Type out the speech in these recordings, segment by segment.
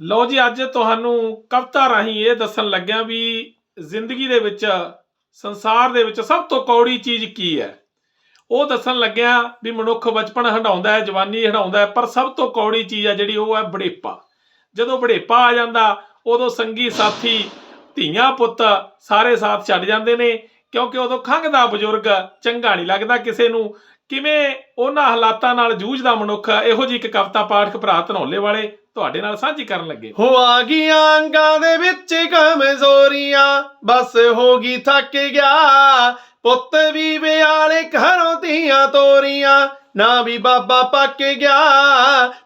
ਲਓ ਜੀ, ਅੱਜ ਤੁਹਾਨੂੰ ਕਵਿਤਾ ਰਾਹੀਂ ਇਹ ਦੱਸਣ ਲੱਗਿਆ ਵੀ ਜ਼ਿੰਦਗੀ ਦੇ ਵਿੱਚ, ਸੰਸਾਰ ਦੇ ਵਿੱਚ ਸਭ ਤੋਂ ਕੌੜੀ ਚੀਜ਼ ਕੀ ਹੈ? ਉਹ ਦੱਸਣ ਲੱਗਿਆ ਵੀ ਮਨੁੱਖ ਬਚਪਨ ਹਟਾਉਂਦਾ ਹੈ, ਜਵਾਨੀ ਹਟਾਉਂਦਾ ਹੈ, ਪਰ ਸਭ ਤੋਂ ਕੌੜੀ ਚੀਜ਼ ਹੈ ਜਿਹੜੀ ਉਹ ਹੈ ਬੜੇਪਾ ਜਦੋਂ ਬੜੇਪਾ ਆ ਜਾਂਦਾ, ਉਦੋਂ ਸੰਗੀ ਸਾਥੀ, ਧੀਆਂ ਪੁੱਤ ਸਾਰੇ ਸਾਥ ਛੱਡ ਜਾਂਦੇ ਨੇ, ਕਿਉਂਕਿ ਉਦੋਂ ਖੰਘਦਾ ਬਜ਼ੁਰਗ ਚੰਗਾ ਨਹੀਂ ਲੱਗਦਾ ਕਿਸੇ ਨੂੰ। ਕਿਵੇਂ ਉਹਨਾਂ ਹਾਲਾਤਾਂ ਨਾਲ ਜੂਝਦਾ ਮਨੁੱਖ, ਇਹੋ ਜਿਹੀ ਇੱਕ ਕਵਿਤਾ ਪਾਠਕ ਭਰਾ ਧਨੌਲੇ ਵਾਲੇ ਤੁਹਾਡੇ ਨਾਲ ਸਾਂਝੀ ਕਰਨ ਲੱਗੇ। ਹੋ ਆ ਗਈਆਂ ਅੰਗਾਂ ਦੇ ਵਿੱਚ ਕਮਜ਼ੋਰੀਆਂ ਬਸ ਹੋ ਗਈ ਥੱਕ ਗਿਆ। ਪੁੱਤ ਵੀ ਵਿਆਲੇ ਘਰੋਂ ਦੀਆਂ ਤੋਰੀਆਂ ਨਾ ਵੀ ਬਾਬਾ ਪੱਕ ਗਿਆ।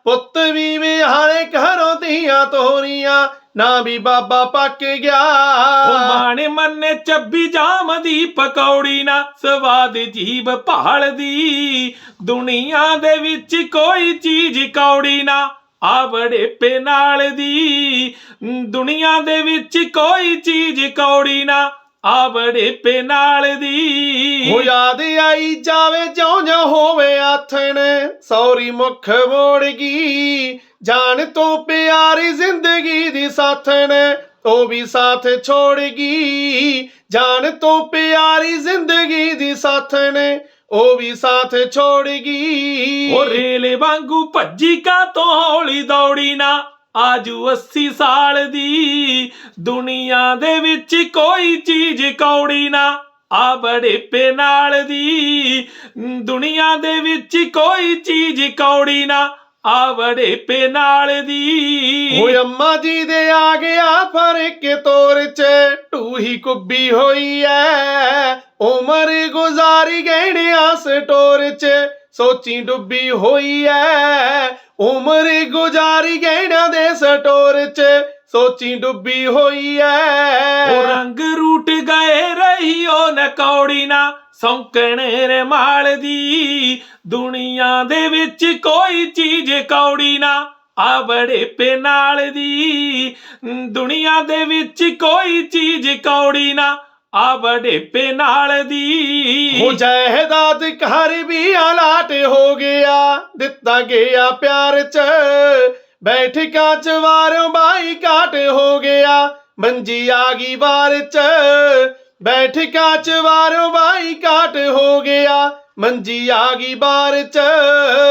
ਪੁੱਤ ਵੀ ਵਿਆਲੇ ਘਰੋਂ ਦੀਆਂ ਤੋਰੀਆਂ ਨਾ ਵੀ ਬਾਬਾ ਪੱਕ ਗਿਆ। ਉਹ ਮਾਣੇ ਮੰਨੇ ਚੱਬੀ ਜਾਮ ਦੀ ਪਕੌੜੀ ਨਾ ਸਵਾਦ ਜੀਬ ਭਾਲਦੀ। ਦੁਨੀਆ ਦੇ ਵਿੱਚ ਕੋਈ ਚੀਜ਼ ਕੌੜੀ ਨਾ ਆ ਬੜੇ ਨਾਲ ਦੀ। ਦੁਨੀਆ ਦੇ ਵਿੱਚ ਕੋਈ ਚੀਜ਼ ਕੌੜੀ ਨਾ। ਆ ਬੜੇ ਨਾਲ ਦੀ। ਹੋ ਯਾਦ ਆਈ ਜਾਵੇ, ਜਿਉਂ ਜਿਉਂ ਹੋਵੇ ਆਥਣ। ਸੌਰੀ ਮੁਖ ਮੋੜ ਜਾਣ ਤੋਂ ਪਿਆਰੀ ਜ਼ਿੰਦਗੀ ਦੀ ਸਾਥਣ। ਉਹ ਵੀ ਸਾਥ ਛੋੜਗੀ ਜਾਣ ਜਾਨ ਤੋਂ ਪਿਆਰੀ ਜ਼ਿੰਦਗੀ ਦੀ ਸਾਥਣ। ਉਹ ਵੀ ਸਾਥ ਛੋੜ ਗਈ। ਉਹ ਰੇਲੇ ਵਾਂਗੂ ਭੱਜੀ ਕਾ ਤੋਂ ਹੌਲੀ ਦੌੜੀ ਨਾ। ਆਜੂ 80 ਸਾਲ ਦੀ ਦੁਨੀਆ ਦੇ ਵਿੱਚ ਕੋਈ ਚੀਜ਼ ਕੌੜੀ ਨਾ। ਆ ਬੜੇ ਨਾਲ ਦੀ ਦੁਨੀਆ ਦੇ ਵਿੱਚ ਕੋਈ ਚੀਜ਼ ਕੌੜੀ ਨਾ। ਆ ਬੜੇ ਨਾਲ ਦੀ ਓਏ ਅੰਮਾ ਜੀ ਦੇ ਆ ਗਿਆ ਫ਼ਰਕ ਤੋਰ ਚ ਟੂਹੀ ਕੁੱਬੀ ਹੋਈ ਐ। ਉਮਰ ਗੁਜ਼ਾਰੀ ਗਹਿਣਿਆ ਸਟੋਰ ਚ ਸੋਚੀ ਡੁੱਬੀ ਹੋਈ ਐ। ਉਮਰ ਗੁਜ਼ਾਰੀ ਗਹਿਣਿਆਂ ਦੇ ਸਟੋਰ ਚ ਸੋਚੀ ਡੁੱਬੀ ਹੋਈ ਐ। ਉਹ ਰੰਗ ਰੂਟ ਗਏ ਰਹੀ ਉਹ ਨਕੌੜੀ ਨਾ ਸੌਂਕਣੇ ਰੇ ਮਾਲ ਦੀ। ਦੁਨੀਆ ਦੇ ਵਿੱਚ ਕੋਈ ਚੀਜ਼ ਕੌੜੀ ਨਾ ਆ ਬੜੇ ਨਾਲ ਦੀ। ਦੁਨੀਆ ਦੇ ਵਿੱਚ ਕੋਈ ਚੀਜ਼ ਕੌੜੀ ਨਾ। ਆ ਬੜੇ ਨਾਲ ਦੀ। ਹੋ ਜਾਇਦਾਦ ਘਰ ਵੀ ਆਲਾਟ ਹੋ ਗਿਆ। ਦਿੱਤਾ ਗਿਆ ਪਿਆਰ ਚ। ਬੈਠਕਾਂ ਚ ਵਾਰੋਂ ਬਾਈ ਕਾਟ ਹੋ ਗਿਆ। ਮੰਜੀ ਆ ਗਈ ਵਾਰ ਚ। ਬੈਠਕਾਂ ਚ ਵਾਰੋਂ ਬਾਈ ਕਾਟ ਹੋ ਗਿਆ। ਮੰਜੀ ਆ ਗਈ ਬਾਰ ਚ।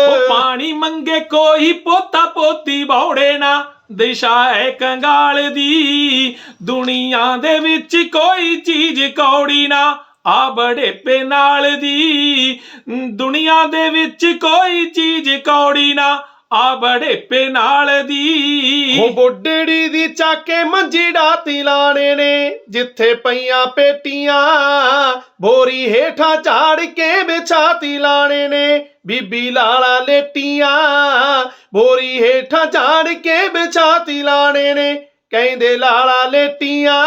ਉਹ ਪਾਣੀ ਮੰਗੇ ਕੋਈ ਪੋਤਾ ਪੋਤੀ ਬੌੜੇ ਨਾ। ਦਿਸ਼ਾ ਹੈ ਕੰਗਾਲ ਦੀ। ਦੁਨੀਆ ਦੇ ਵਿੱਚ ਕੋਈ ਚੀਜ਼ ਕੌੜੀ ਨਾ। ਆ ਬੜੇ ਨਾਲ ਦੀ। ਦੁਨੀਆ ਦੇ ਵਿੱਚ ਕੋਈ ਚੀਜ਼ ਕੌੜੀ ਨਾ। ਆ ਬੜੇ ਨਾਲ ਦੀ। ਉਹ ਬੁੱਢੜੀ ਦੀ ਚਾਕੇ ਮੰਜੀ ਡਾਤੀ ਲਾਣੇ ਨੇ ਜਿੱਥੇ ਪਈਆਂ ਪੇਟੀਆਂ। ਬੋਰੀ ਹੇਠਾਂ ਝਾੜ ਕੇ ਵਿਛਾਤੀ ਲਾਣੇ ਨੇ ਬੀਬੀ ਲਾਲਾ ਲੇਟੀਆਂ। ਬੋਰੀ ਹੇਠਾਂ ਝਾੜ ਕੇ ਵਿਛਾਤੀ ਲਾਣੇ ਨੇ ਕਹਿੰਦੇ ਲਾਲਾ ਲੇਟੀਆਂ।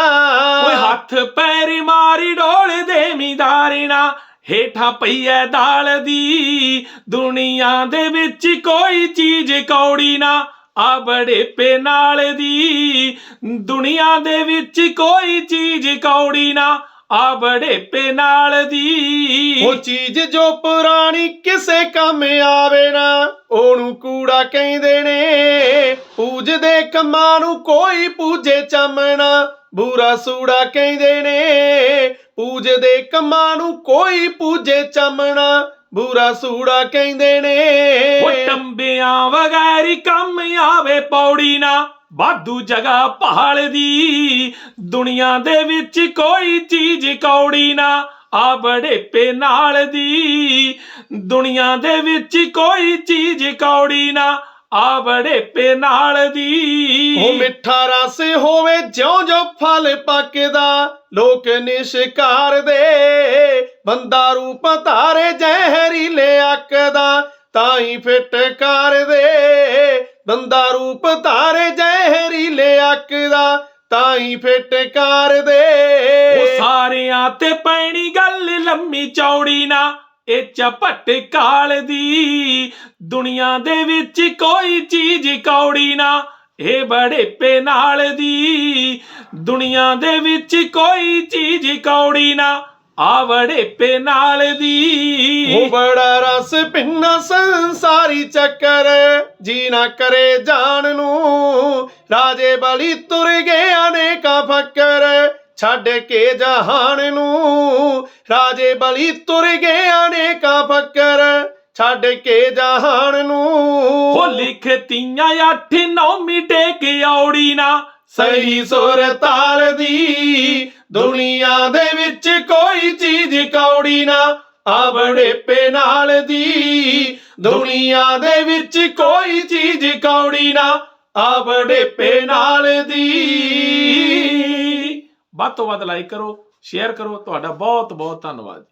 ਓਏ ਹੱਥ ਪੈਰ ਮਾਰੀ ਡੋਲ ਦੇ ਮਿਦਾਰਨਾ ਹੇਠਾਂ ਪਈ ਐ ਦਾਲ ਦੀ। ਦੁਨੀਆ ਦੇ ਵਿੱਚ ਕੋਈ ਚੀਜ਼ ਕੌੜੀ ਨਾ ਆ ਬੜੇ ਪੇ ਨਾਲ ਦੀ। ਦੁਨੀਆ ਦੇ ਵਿੱਚ ਕੋਈ ਚੀਜ਼ ਕੌੜੀ ਨਾ ਆ ਬੜੇ ਪੇ ਨਾਲ ਦੀ। ਉਹ ਚੀਜ਼ ਜੋ ਪੁਰਾਣੀ ਕਿਸੇ ਕੰਮ ਆਵੇ ਨਾ, ਉਹਨੂੰ ਕੂੜਾ ਕਹਿੰਦੇ ਨੇ ਪੂਜਦੇ ਕੰਮਾਂ ਨੂੰ ਕੋਈ ਪੂਜੇ ਚਮਣਾ ਬੂਰਾ ਸੂੜਾ ਕਹਿੰਦੇ ਨੇ ਪੂਜਦੇ ਕੰਮਾਂ ਨੂੰ ਕੋਈ ਪੂਜੇ ਚਮਣਾ, ਬੂਰਾ ਸੂੜਾ ਕਹਿੰਦੇ ਨੇ। ਉਹ ਟੰਬਿਆਂ ਵਗੈਰੀ ਕੰਮ ਆਵੇ ਪੌੜੀ ਨਾ, ਵਾਧੂ ਜਗ੍ਹਾ ਪਹਾੜ ਦੀ। ਦੁਨੀਆ ਦੇ ਵਿੱਚ ਕੋਈ ਚੀਜ਼ ਕੌੜੀ ਨਾ, ਆ ਬੜੇ ਨਾਲ ਦੀ। ਦੁਨੀਆ ਦੇ ਵਿੱਚ ਕੋਈ ਚੀਜ਼ ਕੌੜੀ ਨਾ ਆ ਬੜੇ ਨਾਲ ਉਹ ਦੀ ਮਿੱਠਾ ਰਸ ਹੋਵੇ ਜਿਉਂ ਜਿਉਂ ਫਲ ਪੱਕਦਾ ਲੋਕ ਨਿਸ਼ਕਾਰ ਦੇ। ਬੰਦਾ ਰੂਪ ਧਾਰੇ ਜ਼ਹਿਰੀਲੇ ਅੱਕਦਾ ਤਾਂ ਹੀ ਫਿਟਕਾਰ ਦੇ ਬੰਦਾ ਰੂਪ ਧਾਰੇ ਜ਼ਹਿਰੀਲੇ ਅੱਕਦਾ ਤਾਂ ਹੀ ਫਿਟਕਾਰ ਦੇ ਉਹ ਸਾਰਿਆਂ ਤੇ ਪੈਣੀ ਗੱਲ ਲੰਮੀ ਚੌੜੀ ਨਾ। ਇਹ ਚਪਟ ਕਾਲ ਦੀ ਦੁਨੀਆ ਦੇ ਵਿੱਚ ਕੋਈ ਚੀਜ਼ ਕੌੜੀ ਨਾ। ਇਹ ਬੜੇ ਨਾਲ ਦੀ ਦੁਨੀਆ ਦੇ ਵਿੱਚ ਕੋਈ ਚੀਜ਼ ਕੌੜੀ ਨਾ। ਆ ਵੜੇਪੇ ਨਾਲ ਦੀ ਉਹ ਬੜਾ ਰਸ ਪਿੰਨਾ ਸੰਸਾਰੀ ਚੱਕਰ ਜੀ ਨਾ ਕਰੇ ਜਾਣ ਨੂੰ। ਰਾਜੇ ਬਲੀ ਤੁਰ ਗਏ ਅਨੇਕਾਂ ਫੱਕਰ, ਛੱਡ ਕੇ ਜਹਾਨ ਨੂੰ। ਰਾਜੇ ਬਲੀ ਤੁਰ ਗਏ ਅਨੇਕਾਂ ਫੱਕਰ ਛੱਡ ਕੇ ਜਹਾਨ ਨੂੰ। ਹੋ ਲਿਖਤੀਆਂ ਅੱਠ ਨੌ ਮਿਟੇ ਕੇ ਔੜੀ ਨਾ। ਸਹੀ ਸੁਰ ਤਾਲ ਦੀ ਦੁਨੀਆ ਦੇ ਵਿੱਚ ਕੋਈ ਚੀਜ਼ ਕੌੜੀ ਨਾ। ਆ ਬੜੇਪੇ ਨਾਲ ਦੀ ਦੁਨੀਆ ਦੇ ਵਿੱਚ ਕੋਈ ਚੀਜ਼ ਕੌੜੀ ਨਾ। ਆ ਬੜੇਪੇ ਨਾਲ ਦੀ। ਵੱਧ ਤੋਂ ਵੱਧ ਲਾਈਕ ਕਰੋ। ਸ਼ੇਅਰ ਕਰੋ ਤੁਹਾਡਾ ਬਹੁਤ ਬਹੁਤ ਧੰਨਵਾਦ